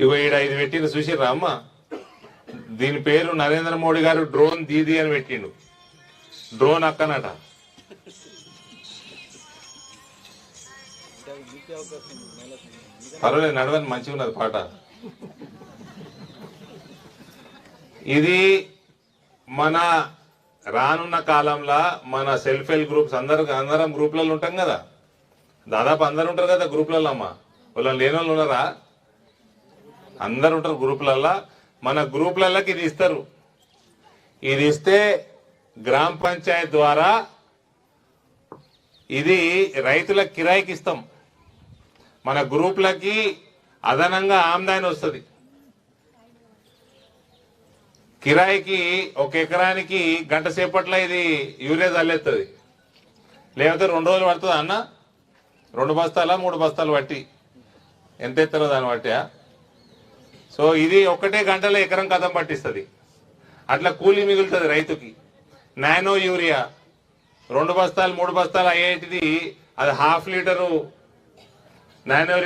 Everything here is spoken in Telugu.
ఇగో ఈడ ఇది పెట్టిన చూసిర్రా అమ్మ? దీని పేరు నరేంద్ర మోడీ గారు డ్రోన్ దీది అని పెట్టిండు. డ్రోన్ అక్కనట. పర్వాలేదు నడవని మంచిగా ఉన్నది పాట. ఇది మన రానున్న కాలంలో మన సెల్ఫ్ హెల్ప్ గ్రూప్స్ అందరు అందరం గ్రూప్లలో ఉంటాం కదా. దాదాపు అందరు ఉంటారు కదా గ్రూప్లలో అమ్మ. వాళ్ళని లేని వాళ్ళు ఉన్నారా? అందరు ఉంటారు గ్రూపులల్లో. మన గ్రూపులలోకి ఇది ఇస్తారు. ఇది ఇస్తే గ్రామ పంచాయత్ ద్వారా ఇది రైతుల కిరాయికి ఇస్తాం. మన గ్రూపులకి అదనంగా ఆమ్దాని వస్తుంది. కిరాయికి ఒక ఎకరానికి గంట సేపట్లో ఇది యూరియా చల్లేస్తుంది లేకపోతే రెండు రోజులు పడుతుంది అన్న? రెండు బస్తాల మూడు బస్తాలు పట్టి ఎంత ఎత్తారో దాన్ని బట్టి సో ఇది ఒకటే గంటలో ఎకరం కథం పట్టిస్తుంది. అట్లా కూలి మిగులుతుంది రైతుకి. నానో యూరియా రెండు బస్తాలు మూడు బస్తాలు అయ్యేటిది అది హాఫ్ లీటరు నానో